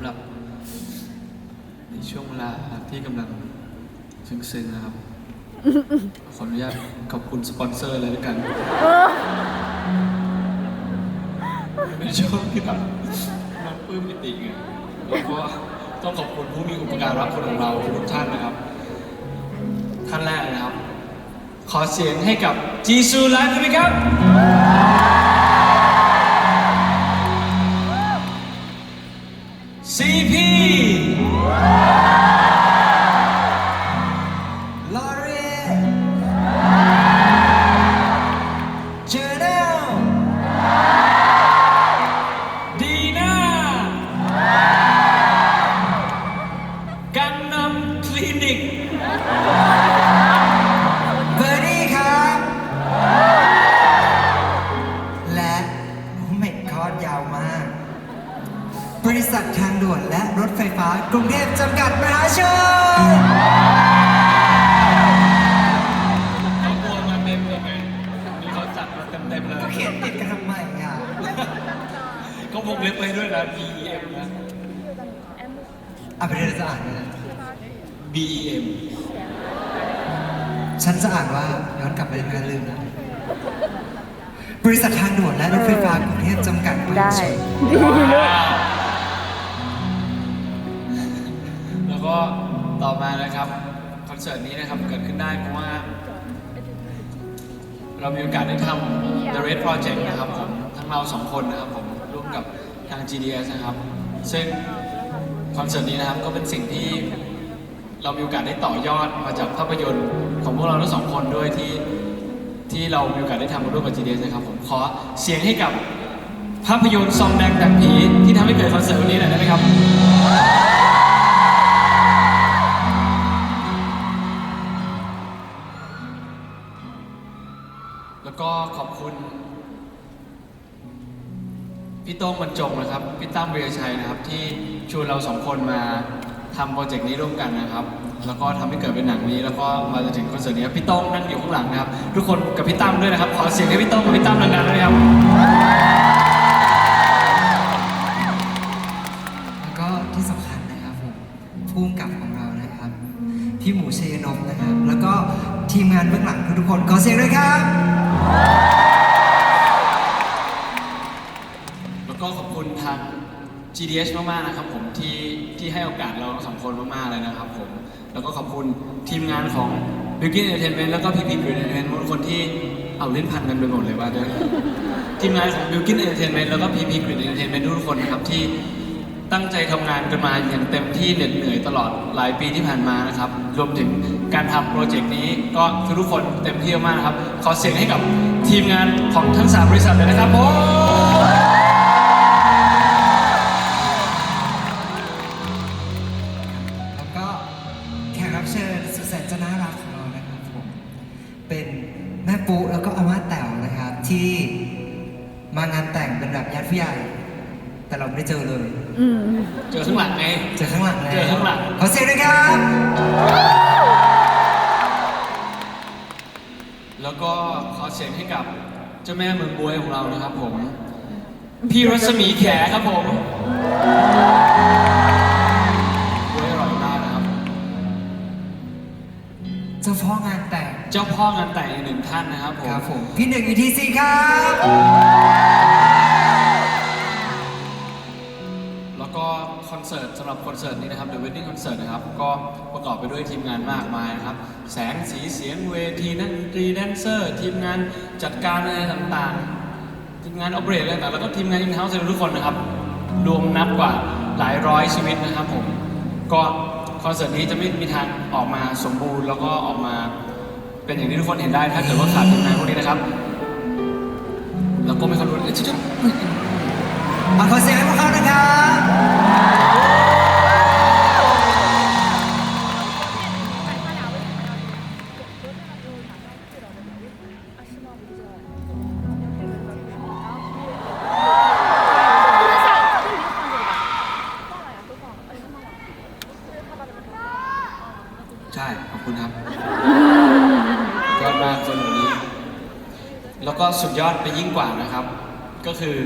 ำหรับในช่วงเวลาที่กำลังซึ้งๆนะครับ ขออนุญาตขอบคุณสปอนเซอร์เลยแล้วกันเป็นช่วงที่แบบมันปลื้มปิติไงแล้วก็ต้องขอบคุณผู้มีอุปการะคุณของเราทุกท่านนะครับ ท่านแรกนะครับ ขอเสียงให้กับจีซูไลฟ์ด้วยครับ กรุงเทพจำกัดมหาชนเขาโวนมาเต็มเลยไงนี่เขาจัดมาเต็มเต็มๆเลยก็เขียนติดกันทำไมอะเขาวงเล็บไปด้วยนะ BEM นะ อะไปเรียนจะอ่านนะ BEM ฉันจะอ่านว่าย้อนกลับไปไม่งั้นลืมนะ บริษัททางด่วนและรถไฟฟ้ากรุงเทพจำกัดมหาได้ชนแล้ว ก็ต่อมานะครับคอนเสิร์ตนี้นะครับเกิดขึ้นได้เพราะว่า เรามีโอกาสได้ทำ The Red Project นะครับผมทั้งเราสองคนนะครับผมร่วมกับทาง GDS นะครับ ซึ่งคอนเสิร์ตนี้นะครับก็เป็นสิ่งที่เรามีโอกาสได้ต่อยอดมาจากภาพยนตร์ของพวกเราทั้งสองคนด้วยที่ที่เรามีโอกาสได้ทำร่วมกับ GDS นะครับผมขอเสียงให้กับภาพยนตร์ซองแดงแต่งผีที่ทำให้เกิดคอนเสิร์ตวันนี้หน่อยได้ไหมครับ แล้วก็ขอบคุณ พี่โต้งบรรจงนะครับ พี่ตั้มเวียชัยนะครับ ที่ชวนเราสองคนมาทำโปรเจกต์นี้ร่วมกันนะครับ แล้วก็ทำให้เกิดเป็นหนังนี้ แล้วก็มาจนถึงคอนเสิร์ตนี้พี่โต้งนั่งอยู่ข้างหลังนะครับ ทุกคนกับพี่ตั้มด้วยนะครับ ขอเสียงให้พี่โต้งกับพี่ตั้มดังๆด้วยครับ ทีมงานเบื้องหลังทุกคนขอเสียงด้วยครับ แล้วก็ขอบคุณทาง GDS มากๆนะครับผมที่ที่ให้โอกาสเราสองคนมากๆเลยนะครับผม แล้วก็ขอบคุณทีมงานของ b i l k i n Entertainment แล้วก็ PP Green Entertainment ทุกคนที่เอาเล่นพันกันไปหมดเลยว่าด้วยทีมงานของ b i l k i n Entertainment แล้วก็ PP Green Entertainment ทุกคนนะครับที่ ตั้งใจทำงานกันมาอย่างเต็มที่เหน็ดเหนื่อยตลอดหลายปีที่ผ่านมานะครับ รวมถึงการทำโปรเจกต์นี้ก็ทุกคนเต็มที่มากครับ ขอเสียงให้กับทีมงานของทั้งสามบริษัทเลยนะครับผมแล้วก็แขกรับเชิญสุดแสนจะน่ารักของเรานะครับผม เป็นแม่ปุ๊แล้วก็อาม่าแต๋วนะครับที่มางานแต่งเป็นแบบญาติผู้ใหญ่ แต่เราไม่ได้เจอเลย อืมเจอข้างหลังไง เจอข้างหลังแล้วเจอข้างหลัง ขอเสียงด้วยครับ แล้วก็ขอเสียงให้กับเจ้าแม่เมืองบวยของเรานะครับผม พี่รัศมีแขครับผมบวยอร่อยมากนะครับ เจ้าพ่องานแต่งเจ้าพ่องานแต่งอีกหนึ่งท่านนะครับผม ครับผม พี่หนึ่งอีทีซีครับ แล้วก็คอนเสิร์ตสำหรับคอนเสิร์ตนี้นะครับ The Wedding Concert นะครับ ก็ประกอบไปด้วยทีมงานมากมายนะครับ แสงสีเสียงเวทีนักดนตรีแดนเซอร์ ทีมงานจัดการอะไรต่างๆ ทีมงานออเปเรตอะไรต่างๆแล้วก็ทีมงานอินเฮ้าส์ทุกคนนะครับ รวมนับกว่าหลายร้อยชีวิตนะครับผม ก็คอนเสิร์ตนี้จะไม่มีทางออกมาสมบูรณ์ แล้วก็ออกมาเป็นอย่างที่ทุกคนเห็นได้ถ้าเกิดว่าขาดทีมงานพวกนี้นะครับ แล้วก็ไม่คำนวณเอ้ย จุ๊บมาขอเสียงให้พวกเขานะครับใช่ขอบคุณครับยอดมากคนวันนี้ แล้วก็สุดยอดไปยิ่งกว่านะครับ ก็คือ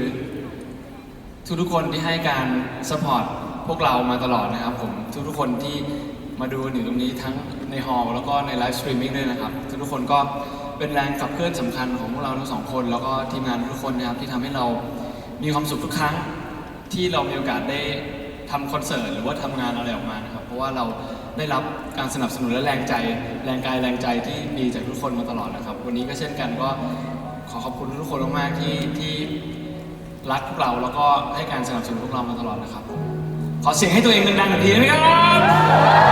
ทุกๆคนที่ให้การสปอร์ตพวกเรามาตลอดนะครับผมทุกๆคนที่มาดูอยู่ตรงนี้ทั้งในฮอล์แล้วก็ในไลฟ์สตรีมมิ่งด้วยนะครับ ทุกๆคนก็เป็นแรงขับเคลื่อนสำคัญของพวกเราทั้งสองคน แล้วก็ทีมงานทุกคนนะครับที่ทำให้เรามีความสุขทุกครั้งที่เรามีโอกาสได้ทำคอนเสิร์ตหรือว่าทำงานอะไรออกมานะครับ เพราะว่าเราได้รับการสนับสนุนและแรงใจ แรงกายแรงใจที่ดีจากทุกคนมาตลอดนะครับ วันนี้ก็เช่นกันก็ขอขอบคุณทุกคนมากๆที่ที่ รักพวกเราแล้วก็ให้การสนับสนุนพวกเรามาตลอดนะครับ ขอเสียงให้ตัวเองดังๆหน่อยทีได้ไหมครับ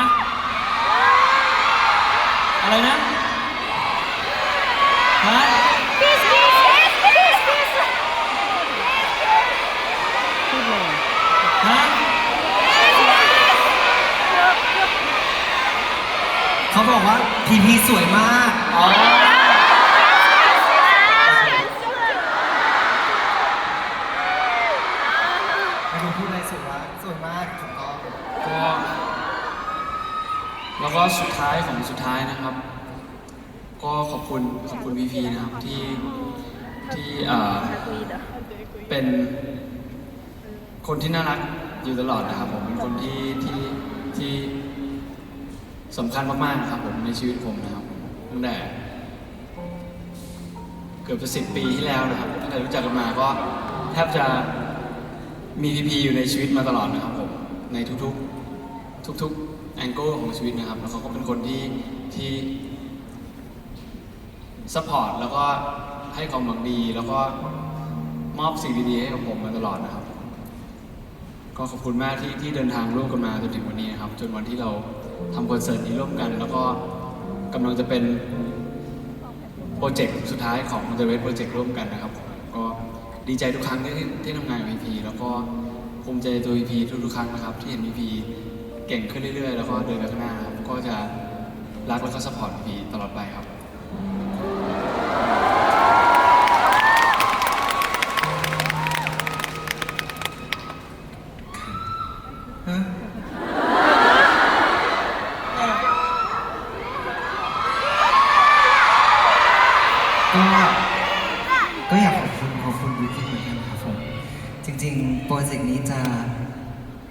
ะอะไรนะ ฮะ ฮะ เขาบอกว่าพีพีสวยมาก อ๋อ ไม่รู้พูดอะไรสวยว่าสวยมากถูกต้องก็แล้วก็สุดท้ายของสุดท้ายนะครับ ก็ขอบคุณขอบคุณพีพีนะครับที่ที่เอ่อเป็นคนที่น่ารักอยู่ตลอดนะครับผมเป็นคนที่ที่ที่ สำคัญมากๆนะครับผมในชีวิตผมนะครับตั้งแต่เกือบจะสิบปีที่แล้วนะครับตั้งแต่รู้จักกันมาก็แทบจะมีพีพีอยู่ในชีวิตมาตลอดนะครับผมในทุกๆ ทุกๆแองเกิลของชีวิตนะครับ แล้วเขาก็เป็นคนที่ที่ซัพพอร์ตแล้วก็ให้ความหวังดี แล้วก็มอบสิ่งดีๆให้กับผมมาตลอดนะครับ ก็ขอบคุณมากที่ที่เดินทางร่วมกันมาจนถึงวันนี้นะครับ จนวันที่เรา ทำคอนเสิร์ตนี้ร่วมกัน แล้วก็กำลังจะเป็นโปรเจกต์สุดท้ายของ The Red Project ร่วมกันนะครับก็ดีใจทุกครั้งที่ที่ทำงานกับ EP แล้วก็ภูมิใจตัว EP ทุกๆครั้งนะครับ ที่เห็น EP เก่งขึ้นเรื่อยๆ แล้วก็เดินไปข้างหน้าครับก็จะรักแล้วก็สปอร์ต EP ตลอดไปครับ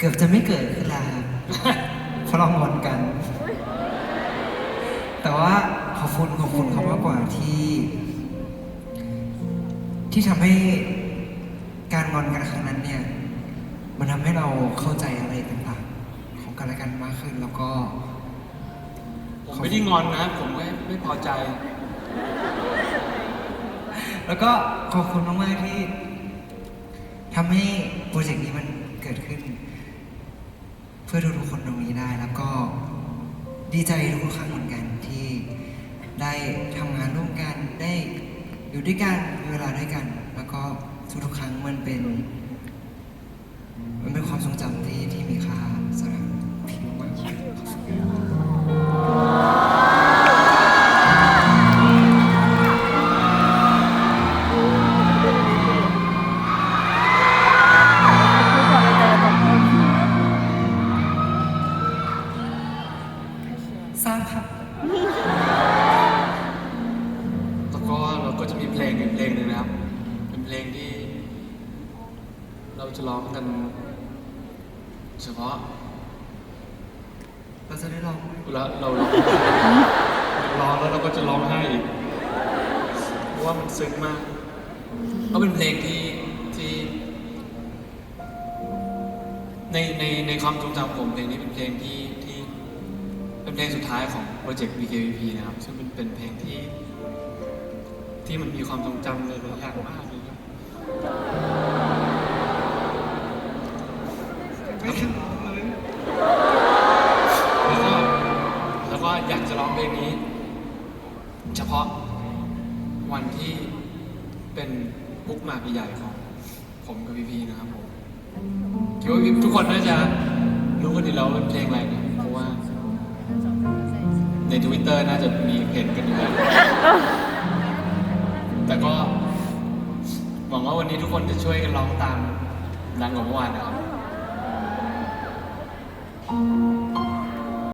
กือบจะไม่เกิดขึ้นแล้วครับเพราะเรางอนกัน แต่ว่าขอบคุณขอบคุณเขามากกว่าที่ ที่ทำให้การงอนกันครั้งนั้นเนี่ย มันทำให้เราเข้าใจอะไรต่างๆ ของกันและกันมากขึ้นแล้วก็ผมไม่ได้งอนนะ ผมไม่ไม่พอใจ แล้วก็ขอบคุณมากๆที่ทำให้โปรเจกต์นี้มันเกิดขึ้นเพื่อทุกๆคนตรงนี้ได้ แล้วก็ดีใจทุกครั้งเหมือนกันที่ได้ทำงานร่วมกันได้อยู่ด้วยกันมีเวลาด้วยกัน แล้วก็ทุกๆครั้งมันเป็น ทราบครับ แล้วก็เราก็จะมีเพลงอีกเพลงหนึ่งนะครับ เป็นเพลงที่ เราจะร้องกัน เฉพาะเราจะได้ลองแล้วเราร้องร้องแล้วเราก็จะร้องไห้อีกเพราะว่ามันซึ้งมากก็เป็นเพลงที่ที่ ในในในความทรงจำผมเพลงนี้เป็นเพลงที่ที่ เป็นเพลงสุดท้ายของโปรเจกต์ BKVP นะครับ ซึ่งเป็นเป็นเพลงที่ ที่มันมีความทรงจำในหลายอย่างมากเลยครับแล้วก็แล้วก็อยากจะร้องเพลงนี้ เฉพาะวันที่เป็นบุ๊กมาใหญ่ๆของผมกับพีพีนะครับผมคิดว่าทุกคนน่าจะรู้กันดีแล้วว่าเป็นเพลงอะไรนะเพราะว่า ในทวิตเตอร์น่าจะมีเห็นกันอยู่แล้วแต่ก็หวังว่าวันนี้ทุกคนจะช่วยกันร้องตามดังกว่าเมื่อวานนะครับ